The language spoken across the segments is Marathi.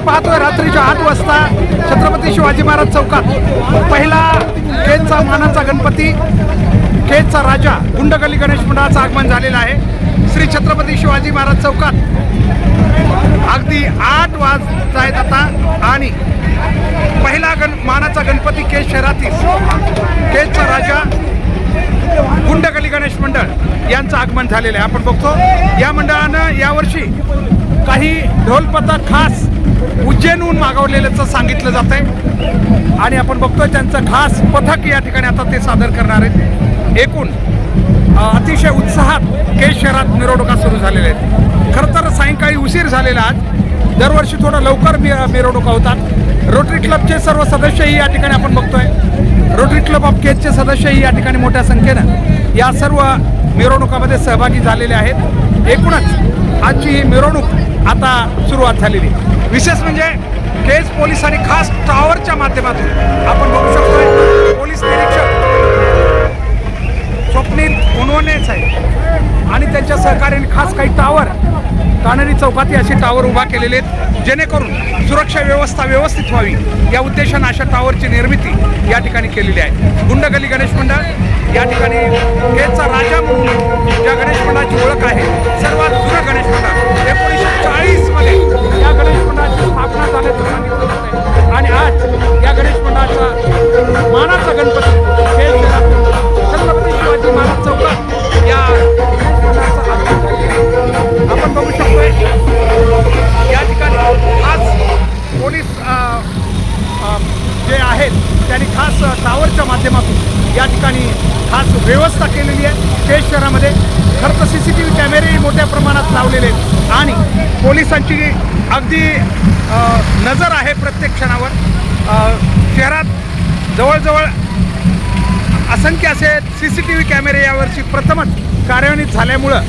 आपण पाहतोय रात्रीच्या आठ वाजता छत्रपती शिवाजी महाराज चौकात. पहिला केजचा मानाचा गणपती केजचा राजा गुंडगली गणेश मंडळाचं आगमन झालेलं आहे. श्री छत्रपती शिवाजी महाराज चौकात. अगदी आठ वाज आहेत आता आणि पहिला गण मानाचा गणपती केज शहरातील केजचा राजा गुंडगली गणेश मंडळ यांचं आगमन झालेलं आहे. आपण बघतो या मंडळानं यावर्षी काही ढोलपथक खास उज्जैनहून मागवलेल्याचं सांगितलं जात आहे आणि आपण बघतोय त्यांचं खास पथक या ठिकाणी आता ते सादर करणार आहेत. एकूण अतिशय उत्साहात केज शहरात मिरवणुका सुरू झालेल्या आहेत. खरं तर सायंकाळी उशीर झालेला आज. दरवर्षी थोडं लवकर मि मिरवणुका होतात. रोटरी क्लबचे सर्व सदस्यही या ठिकाणी आपण बघतोय. रोटरी क्लब ऑफ केजचे सदस्यही या ठिकाणी मोठ्या संख्येनं या सर्व मिरवणुकामध्ये सहभागी झालेले आहेत. एकूणच आजची ही मिरवणूक आता सुरुवात झालेली विशेष म्हणजे केज पोलिसांनी खास टॉवरच्या माध्यमातून आपण बघू शकतोय पोलीस निरीक्षक स्वप्नील उनवणेच आहे आणि त्यांच्या सहकार्याने खास काही टावर कानडी चौकाती असे टावर उभा केलेले आहेत जेणेकरून सुरक्षा व्यवस्था व्यवस्थित व्हावी. या उद्देशानं अशा टावरची निर्मिती या ठिकाणी केलेली आहे. गुंडगली गणेश मंडळ या ठिकाणी केजचा राजा म्हणून ज्या गणेश मंडळाची ओळख आहे सर्वात जुनं गणेश मंडळ. आहेत खास टावरच्या माध्यमातून या ठिकाणी खास व्यवस्था केलेली आहे. केज शहरामध्ये खरं तर सी सी टी व्ही कॅमेरेही मोठ्या प्रमाणात लावलेले आहेत. आणि पोलिसांची अगदी नजर आहे प्रत्येक क्षणावर. शहरात जवळजवळ असंख्य असे सी सी टी व्ही कॅमेरे यावर्षी प्रथमच कार्यान्वित झाल्यामुळं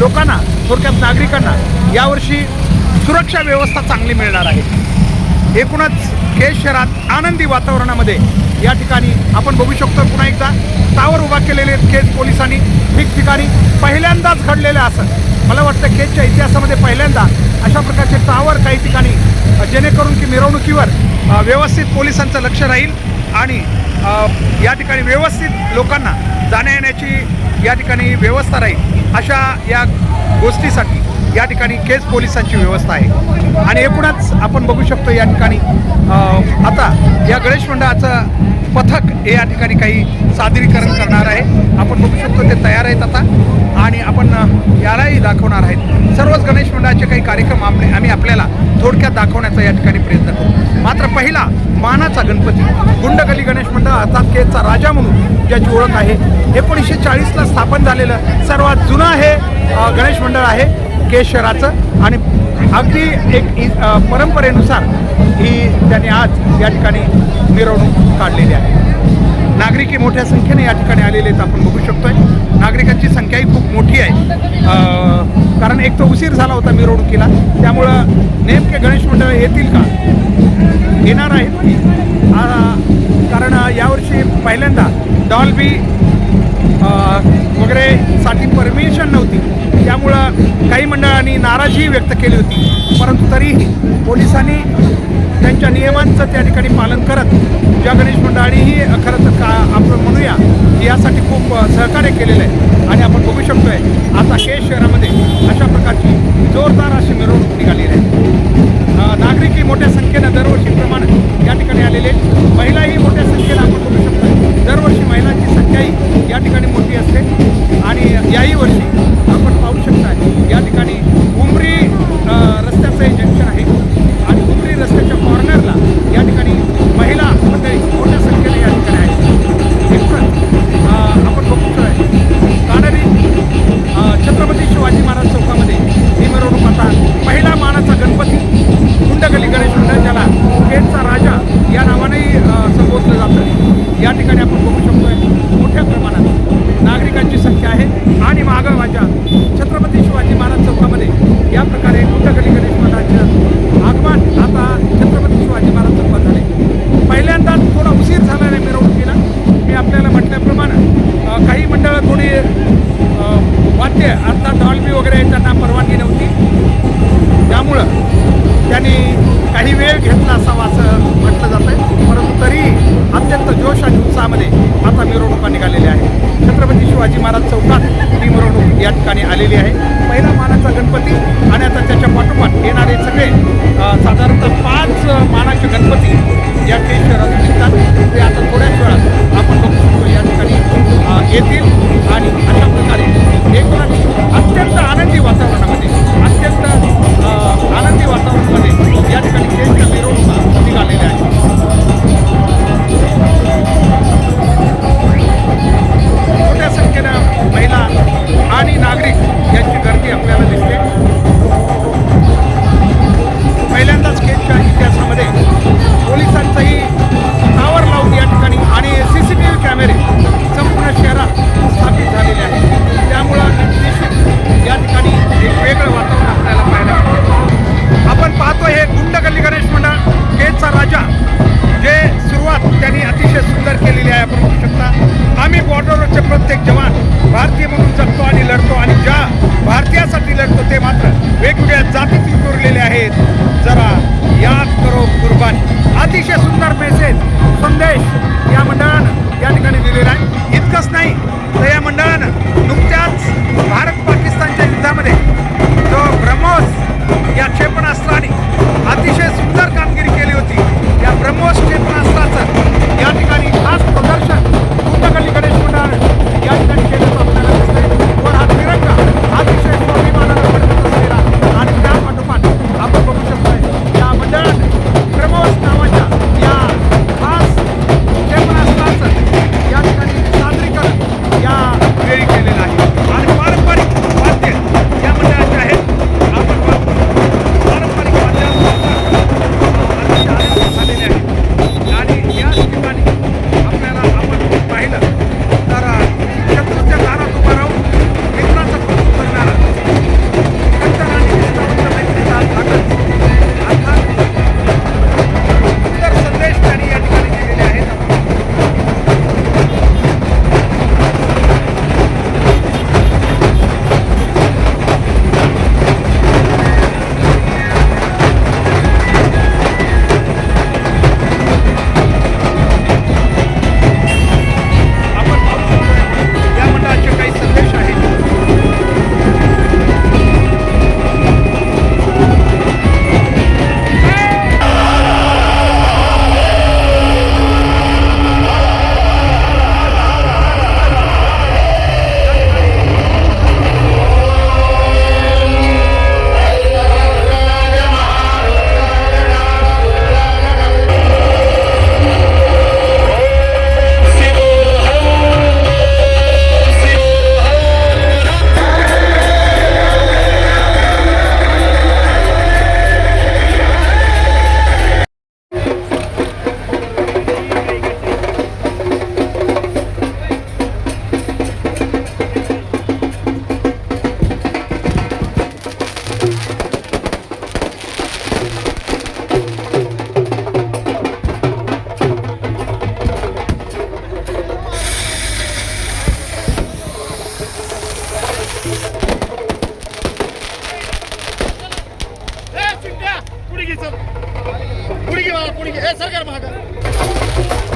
लोकांना थोडक्यात नागरिकांना यावर्षी सुरक्षा व्यवस्था चांगली मिळणार आहे. एकूणच केज शहरात आनंदी वातावरणामध्ये. या ठिकाणी आपण बघू शकतो पुन्हा एकदा टावर उभा केलेले केज पोलिसांनी. ठिकठिकाणी पहिल्यांदाच घडलेलं असं. मला वाटतं केजच्या इतिहासामध्ये पहिल्यांदा अशा प्रकारचे टावर काही ठिकाणी जेणेकरून की मिरवणुकीवर व्यवस्थित पोलिसांचं लक्ष राहील आणि या ठिकाणी व्यवस्थित लोकांना जाण्या येण्याची या ठिकाणी व्यवस्था राहील अशा या गोष्टीसाठी. या ठिकाणी केस पोलिसांची व्यवस्था आहे. आणि एकूणच आपण बघू शकतो या ठिकाणी आता या गणेश मंडळाचं पथक हे या ठिकाणी काही सादरीकरण करणार आहे. आपण बघू शकतो ते तयार आहेत आता. आणि आपण यालाही दाखवणार आहेत. सर्वच गणेश मंडळाचे काही कार्यक्रम आपले आम्ही आपल्याला थोडक्यात दाखवण्याचा या ठिकाणी प्रयत्न करू. मात्र पहिला मानाचा गणपती गुंडगली गणेश मंडळ अर्थात केचा राजा म्हणून ज्याची ओळख आहे एकोणीसशे चाळीसला स्थापन झालेलं सर्वात जुनं हे गणेश मंडळ आहे. केशराचं शहराचं आणि अगदी एक परंपरेनुसार ही त्यांनी आज या ठिकाणी मिरवणूक काढलेली आहे. नागरिकही मोठ्या संख्येने या ठिकाणी आलेले आहेत आपण बघू शकतोय. नागरिकांची संख्याही खूप मोठी आहे. कारण एक तर उशीर झाला होता मिरवणुकीला. त्यामुळं नेमके गणेश मंडळ येतील का? येणार आहेत कारण यावर्षी पहिल्यांदा डॉल्बी अ, वगैरे साठी परमिशन नव्हती. त्यामुळं काही आणि नाराजी व्यक्त केली होती. परंतु तरीही पोलिसांनी त्यांच्या नियमांचं त्या ठिकाणी पालन करत ज्या गणेश मंडळांनीही खरं तर का आपण म्हणूया की यासाठी खूप सहकार्य केलेलं आहे. आणि आपण बघू शकतोय आता केश शहरामध्ये अशा प्रकारची जोरदार अशी मिरवणूक निघालेली आहे. नागरिक नागरिकही मोठ्या मध्ये आता मिरवणुका निघालेल्या आहेत छत्रपती शिवाजी महाराज चौकात ही मिरवणूक या ठिकाणी आलेली आहे. पहिला मानाचा गणपती आणि आता त्याच्या पाठोपाठ येणारे सगळे साधारणतः पाच मानाचे गणपती या खेळ शहरात निघतात. ते आता थोड्याच वेळात आपण बघू या ठिकाणी येतील. आणि अशा प्रकारे एकूणच अत्यंत आनंदी वातावरण पुढे घे चल. पुढे घे मला पुढे घे. सरकार महागा